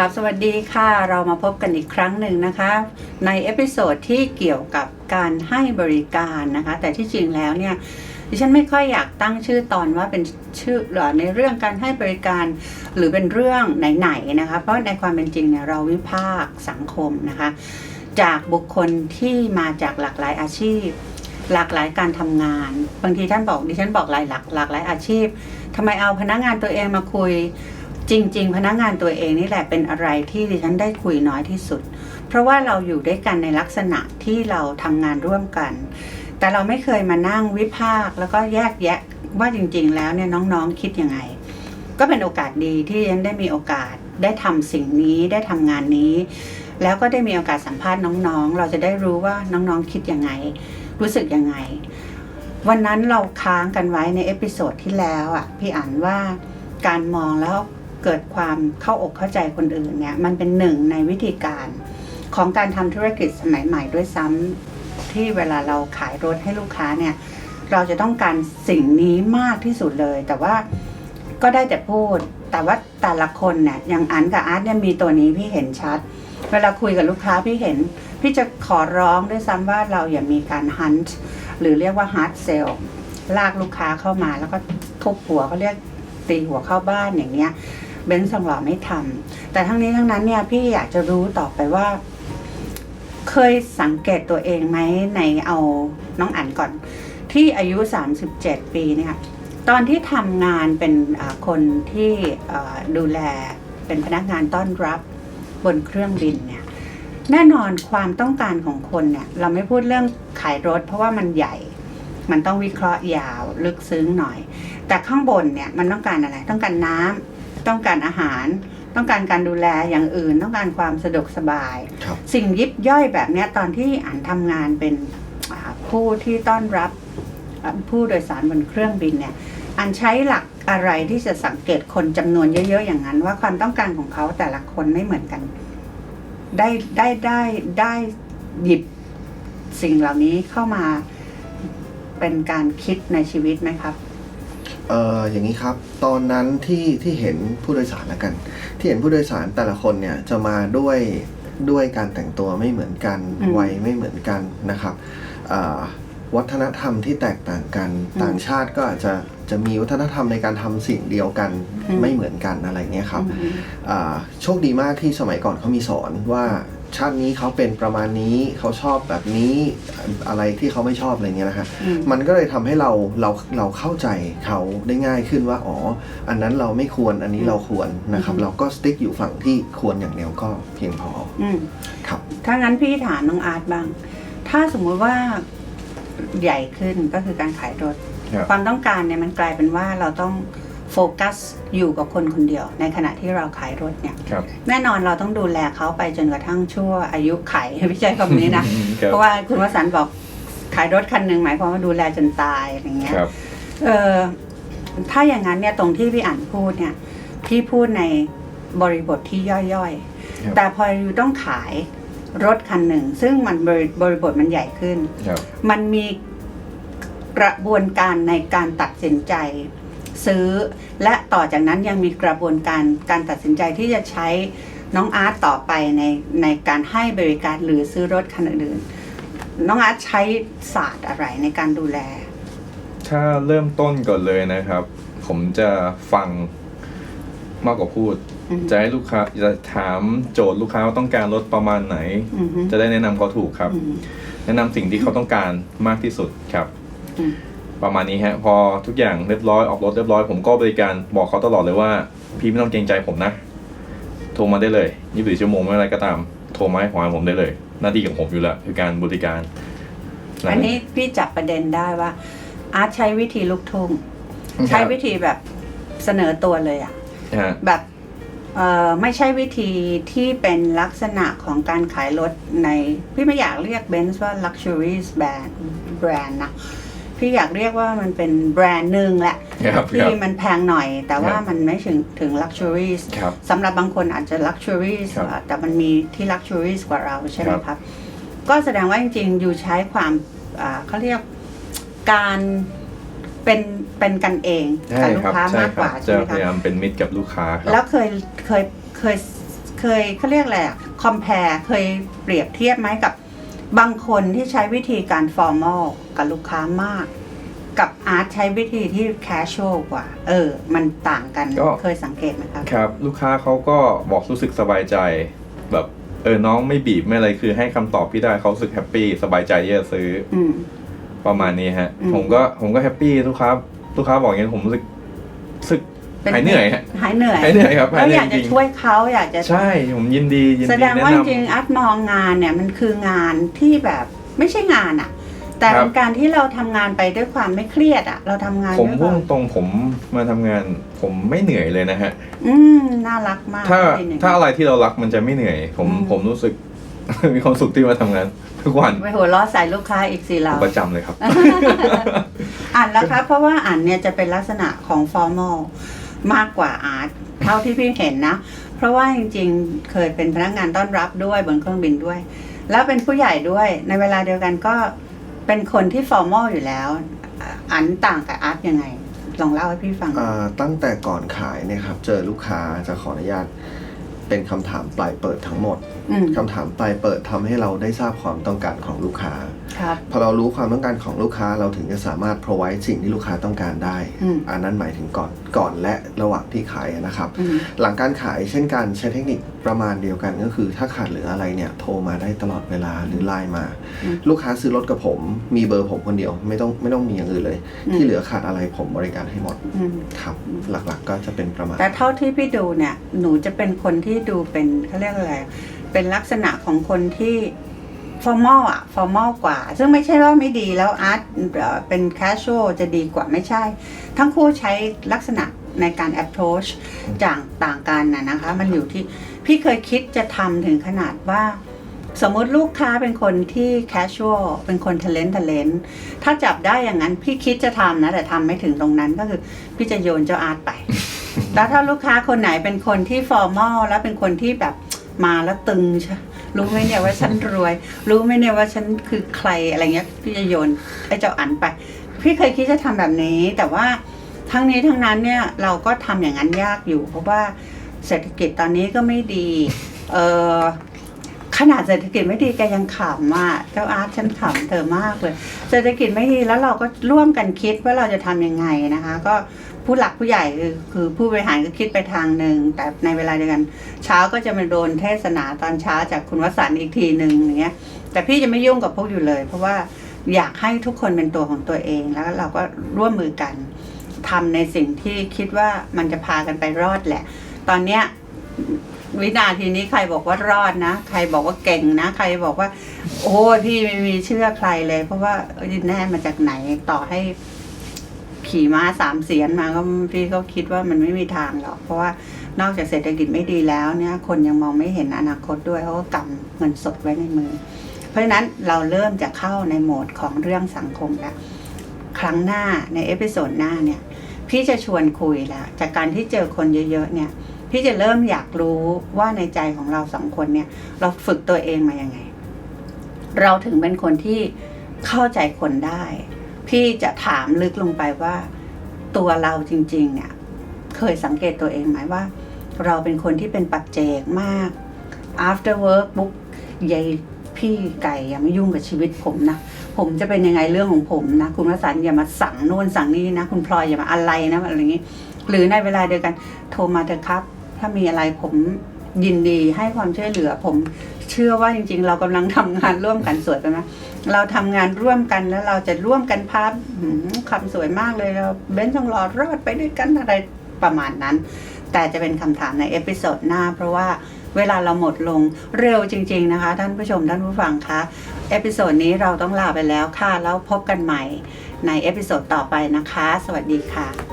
กราบสวัสดีค่ะ เรามาพบกันอีกครั้งหนึ่งนะคะ ในเอพิโซดที่เกี่ยวกับการให้บริการนะคะ แต่ที่จริงแล้วเนี่ยดิฉันไม่ค่อยอยากตั้งชื่อตอนว่าเป็นชื่อหรอในเรื่องการให้บริการ หรือเป็นเรื่องไหนๆนะคะ เพราะในความเป็นจริงเนี่ยเราวิพากษ์สังคมนะคะ จากบุคคลที่มาจากหลากหลายอาชีพ หลากหลายการทำงาน บางทีท่านบอกดิฉันบอกหลายหลากหลากหลายอาชีพทำไมเอาพนักงานตัวเองมาคุย จริง ๆ พนักงานตัวเองนี่แหละเป็นอะไรที่ดิฉันได้คุยน้อยที่สุด เพราะว่าเราอยู่ด้วยกันในลักษณะที่เราทำงานร่วมกัน แต่เราไม่เคยมานั่งวิพากษ์แล้วก็แยกแยะว่าจริง ๆ แล้วเนี่ยน้องๆคิดยังไง ก็เป็นโอกาสดีที่ฉันได้มีโอกาสได้ทำสิ่งนี้ได้ทำงานนี้ แล้วก็ได้มีโอกาสสัมภาษณ์น้องๆ เราจะได้รู้ว่าน้องๆคิดยังไง รู้สึกยังไง วันนั้นเราค้างกันไว้ในเอพิโซดที่แล้วอะพี่อ่านว่าการมองแล้ว เกิดความเข้าอกเข้าใจคนอื่นเนี่ยมันเป็นหนึ่งในวิธีการของการทำธุรกิจสมัยใหม่ด้วยซ้ำที่เวลาเราขายรถให้ลูกค้าเนี่ยเราจะต้องการสิ่งนี้มากที่สุดเลย แต่ว่าก็ได้แต่พูด แต่ว่าแต่ละคนเนี่ยอย่างอันกับอาร์ตเนี่ยมีตัวนี้พี่เห็นชัด เวลาคุยกับลูกค้าพี่เห็น พี่จะขอร้องด้วยซ้ำว่าเราอย่ามีการฮันต์หรือเรียกว่าฮาร์ดเซลลากลูกค้าเข้ามาแล้วก็ทุบหัวเขาเรียกตีหัวเข้าบ้านอย่างเงี้ย เบนซ์สองหล่อไม่ทำแต่ทั้งนี้ทั้งนั้นเนี่ยพี่อยากจะรู้ต่อไปว่า เคยสังเกตตัวเองไหมในเอาน้องอันก่อน ที่อายุ 37 ปีเนี่ยตอนที่ทำงานเป็นคนที่ดูแลเป็นพนักงานต้อนรับบนเครื่องบินเนี่ยแน่นอนความต้องการของคนเนี่ยเราไม่พูดเรื่องขายรถ เพราะว่ามันใหญ่ มันต้องวิเคราะห์ยาวลึกซึ้งหน่อย แต่ข้างบนเนี่ยมันต้องการอะไรต้องการน้ำ ต้องการอาหาร ต้องการการดูแลอย่างอื่น ต้องการความสะดวกสบาย ครับ สิ่งยิบย่อยแบบเนี้ยตอนที่อ่านทำงานเป็นอ่าผู้ที่ต้อนรับอ่าผู้โดยสารบนเครื่องบินเนี่ยอันใช้หลักอะไรที่จะสังเกตคนจำนวนเยอะๆอย่างนั้น ว่าความต้องการของเขาแต่ละคนไม่เหมือนกัน ได้ได้ได้ได้หยิบสิ่งเหล่านี้เข้ามาเป็นการคิดในชีวิตไหมครับ เอ่ออย่างนี้ครับ ตอนนั้นที่ที่เห็นผู้โดยสารละกัน ที่เห็นผู้โดยสารแต่ละคนเนี่ยจะมาด้วยด้วยการแต่งตัวไม่เหมือนกันอืมวัยไม่เหมือนกันนะครับอ่าวัฒนธรรมที่แตกต่างกันอืมต่างชาติก็อาจจะจะมีวัฒนธรรมในการทำสิ่งเดียวกันอืม ไม่เหมือนกันอะไรเงี้ยครับ อืม อ่าโชคดีมากที่สมัยก่อนเขามีสอนว่า ชาตินี้เขาเป็นประมาณนี้เขาชอบแบบนี้อะไรที่เขาไม่ชอบอะไรเงี้ยนะฮะอืมมันก็เลยทำให้เราเราเราเข้าใจเขาได้ง่ายขึ้นว่าอ๋ออันนั้นเราไม่ควรอันนี้เราควรนะครับอือฮึเราก็สติ๊กอยู่ฝั่งที่ควรอย่างเดียวก็เพียงพออืมครับถ้างั้นพี่ถามน้องอาร์ตบ้าง ถ้าสมมุติว่าใหญ่ขึ้นก็คือการขายรถครับความต้องการเนี่ยมันกลายเป็นว่าเราต้องโฟ กัสอยู่กับคนคนเดียว ในขณะที่เราขายรถเนี่ยครับแน่นอนเราต้องดูแลเขาไปจนกระทั่งชั่วอายุไขไม่ใช่คำนี้นะคบเพราะว่าคุณวสันต์บอกขายรถคันหนึ่งหมายความว่าดูแลจนตายอะไรเงี้ยครับเออถ้าอย่างนั้นเนี่ยตรงที่พี่อ่านพูดเนี่ยพี่พูดในบริบทที่ย่อยครับๆแต่พออยู่ต้องขายรถคันหนึ่ง ซึ่งมันบริบริบทมันใหญ่ขึ้นครับมันมีกระบวนการในการตัดสินใจ ซื้อ และต่อจากนั้นยังมีกระบวนการการตัดสินใจที่จะใช้น้องอาร์ตต่อไปในในการให้บริการหรือซื้อรถคันอื่นๆน้องอาร์ตใช้ศาสตร์อะไรในการดูแล ถ้าเริ่มต้นก่อนเลยนะครับ ผมจะฟังมากกว่าพูดอืมจะให้ลูกค้าจะถามโจทย์ลูกค้าว่าต้องการรถประมาณไหนอือฮึจะได้แนะนำเขาถูกครับอืมแนะนำสิ่งที่เขาต้องการมากที่สุดครับอืม ประมาณนี้ฮะพอทุกอย่างเรียบร้อยออกรถเรียบร้อยผมก็บริการบอกเขาตลอดเลยว่า พี่ไม่ต้องเกรงใจผมนะ โทรมาได้เลย24ชั่วโมงไม่อะไรก็ตามโทรมาให้ของผมได้เลย หน้าที่ของผมอยู่แล้วคือการบริการะอันนี้พี่จับประเด็นได้ว่า อาร์ตใช้วิธีลูกทุ่งใช้วิธีแบบเสนอตัวเลยอะฮะแบบเอ่อไม่ใช่วิธีที่เป็นลักษณะของการขายรถใน พี่ไม่อยากเรียกเบนซ์ว่า luxury brand brand นะ พี่อยากเรียกว่ามันเป็นแบรนด์หนึ่งแหละครับคที่รับมันแพงหน่อย แต่ว่าครับมันไม่ถึงถึง luxury ครับสำหรับบางคนอาจจะ luxury ครับแต่มันมีที่ luxury กว่าเราใช่ไหมครับ ครับ ก็แสดงว่าจริงๆ อยู่ใช้ความอ่าเขาเรียกการเป็นเป็นกันเองกับใช่ลูกครับค้าใช่มากคกรับว่าใช่จะไหมพครับยายามเป็นมิตรกับลูกค้าครับแล้วเคยเคยเคยเคยเขาเรียกอะไรอะคอมเพลเคยเปรียบเทียบไหมกับบางคนที่ใช้วิธีการฟอร์มอล กับลูกค้ามาก กับอาร์ตใช้วิธีที่แคชช a l กว่า เออ มันต่างกันก็ เคยสังเกตไหมครับ ครับ ลูกค้าเขาก็บอกรู้สึกสบายใจ แบบเออน้องไม่บีบไม่อะไรคือให้คำตอบพี่ได้เขารู้สึกแฮปปี้สบายใจที่จะซื้ออืม ประมาณนี้ฮะ อืม ผมก็ผมก็แฮปปี้ลูกค้าลูกค้าบอกอย่างนี้ผมรู้สึกรู้สึกเป็นหายเหนื่อยฮะ หายเหนื่อยหายเหนื่อยครับแล้หายวเหนื่ออยยากจจะริง ช่วยเขาอยากจะ ใช่ผมยินดียินแสดีดงแนะว่าจนริงๆอาร์ตมองงานเนี่ยมันคืองานที่แบบไม่ใช่งานอะ แต่ครัเป็บนการที่เราทำงานไปด้วยความไม่เครียดอะเราทำงานำผมด้วยคพุ่วางมตรงผมมาทำงาน ผมไม่เหนื่อยเลยนะฮะ อืมน่ารักมากถ้าเป็นอย่งนั้น ถ้าอะไรที่เรารักมันจะไม่เหนื่อย ผมอืม ผมรู้สึก มีความสุขที่มาทำงาน ทุกวันไปหัวล้อใส่ลูกค้าอีกสิเรา ประจำเลยครับ อ่านแล้วครับเพราะว่าอ่านเนี่ยจะเป็นลักษณะของฟอร์มอลมากกว่าอาร์ตเท่าที่พี่เห็นนะ เพราะว่าจริงๆ เคยเป็นพนักงานต้อนรับด้วยบนเครื่องบินด้วย แล้วเป็นผู้ใหญ่ด้วยในเวลาเดียวกันก็ เป็นคนที่ฟอร์มอลอยู่แล้วอันต่างกับอาร์ตยังไง ลองเล่าให้พี่ฟัง อ่าตั้งแต่ก่อนขายเนี่ยครับ เจอลูกค้าจะขออนุญาต เป็นคำถามปลายเปิดทั้งหมดอืมคำถามปลายเปิดทำให้เราได้ทราบความต้องการของลูกค้าครับพอเรารู้ความต้องการของลูกค้าเราถึงจะสามารถ provide สิ่งที่ลูกค้าต้องการได้อืมอันนั้นหมายถึงก่อนก่อนและระหว่างที่ขายนะครับอืมหลังการขายเช่นกันใช้เทคนิคประมาณเดียวกันก็คือ ถ้าขาดเหลืออะไรเนี่ยโทรมาได้ตลอดเวลาหรือไลน์มาอืมลูกค้าซื้อรถกับผม มีเบอร์ผมคนเดียวไม่ต้องไม่ต้องมีอย่างอื่นเลยอืมที่เหลือขาดอะไรผมบริการให้หมดอืมครับหลักๆก็จะเป็นประมาณ แต่เท่าที่พี่ดูเนี่ยหนูจะเป็นคนที่ดูเป็นเขาเรียกอะไรเป็นลักษณะของคนที่ฟอร์มอลอะฟอร์มอลกว่า ซึ่งไม่ใช่ว่าไม่ดีแล้วอาร์ตเป็นแคชช a l จะดีกว่าไม่ใช่ ทั้งคู่ใช้ลักษณะในการ approach จางต่างกันนะนะคะ มันอยู่ที่พี่เคยคิดจะทำถึงขนาดว่า สมมติลูกค้าเป็นคนที่ casual เป็นคน talent talent ถ้าจับได้อย่างนั้นพี่คิดจะทำนะ แต่ทำไม่ถึงตรงนั้นก็คือพี่จะโยนเจ้าอาร์ตไป แล้วถ้าลูกค้าคนไหนเป็นคนที่ formal แล้วเป็นคนที่แบบมาแล้วตึงใช่รู้ไหมเนี่ยว่าฉันรวย รู้ไหมเนี่ยว่าฉันคือใครอะไรเงี้ยพี่จะโยนไอ้เจ้าอันไป พี่เคยคิดจะทำแบบนี้ แต่ว่าทั้งนี้ทั้งนั้นเนี่ยเราก็ทำอย่างนั้นยากอยู่ เพราะว่าเศรษฐกิจตอนนี้ก็ไม่ดีเออขนาดเศรษฐกิจไม่ดีแกยังขำอะเจ้าอาร์ตฉันขำเธอมากเลย เศรษฐกิจไม่ดีแล้วเราก็ร่วมกันคิดว่าเราจะทำยังไงนะคะ ก็ ผู้หลักผู้ใหญ่คือคือผู้บริหารก็คิดไปทางหนึ่งแต่ในเวลาเดียวกัน เช้าก็จะมาโดนเทศนาตอนเช้าจากคุณวสันต์อีกทีหนึ่งอย่างเงี้ย แต่พี่จะไม่ยุ่งกับพวกอยู่เลย เพราะว่าอยากให้ทุกคนเป็นตัวของตัวเองแล้วเราก็ร่วมมือกันทำในสิ่งที่คิดว่ามันจะพากันไปรอดแหละ ตอนเนี้ยวินาทีนี้ใครบอกว่ารอดนะ ใครบอกว่าเก่งนะ ใครบอกว่า โอ้ยพี่ไม่มีเชื่อใครเลย เพราะว่าเอ้ยแน่มาจากไหนต่อให้ ขี่ม้าสามเสียนมาก็พี่ก็คิดว่ามันไม่มีทางหรอก เพราะว่านอกจากเศรษฐกิจไม่ดีแล้วเนี่ย คนยังมองไม่เห็นอนาคตด้วยเขาก็กำเงินสดไว้ในมือ เพราะฉะนั้นเราเริ่มจะเข้าในโหมดของเรื่องสังคมแล้วครั้งหน้าในเอพิโซดหน้าเนี่ย พี่จะชวนคุยแล้วจากการที่เจอคนเยอะๆเนี่ย พี่จะเริ่มอยากรู้ว่าในใจของเราสองคนเนี่ย เราฝึกตัวเองมาอยังไง เราถึงเป็นคนที่เข้าใจคนได้ พี่จะถามลึกลงไปว่า ตัวเราจริง ๆ เนี่ย เคยสังเกตตัวเองไหมว่า เราเป็นคนที่เป็นปัจเจกมาก after work ปุ๊บยายพี่ไก่อย่ามายุ่งกับชีวิตผมนะ ผมจะเป็นยังไงเรื่องของผมนะ คุณวสันอย่ามาสั่งโน่นสั่งนี่นะ คุณพลอยอย่ามาอะไรนะอะไรอย่างนี้ หรือในเวลาเดียวกันโทรมาเถอะครับ ถ้ามีอะไรผมยินดีให้ความช่วยเหลือผม ชื่อว่าจริง ๆ เรากำลังทำงานร่วมกันสวยไปไหมเราทำงานร่วมกันแล้วเราจะร่วมกันภาพหืมคำสวยมากเลยเราเบ้นต้องรอดรอดไปด้วยกันอะไรประมาณนั้น แต่จะเป็นคำถามในเอพิโซดหน้า เพราะว่าเวลาเราหมดลงเร็วจริง ๆ นะคะ ท่านผู้ชมท่านผู้ฟังคะเอพิโซดนี้เราต้องลาไปแล้วค่ะแล้วพบกันใหม่ในเอพิโซดต่อไปนะคะ สวัสดีค่ะ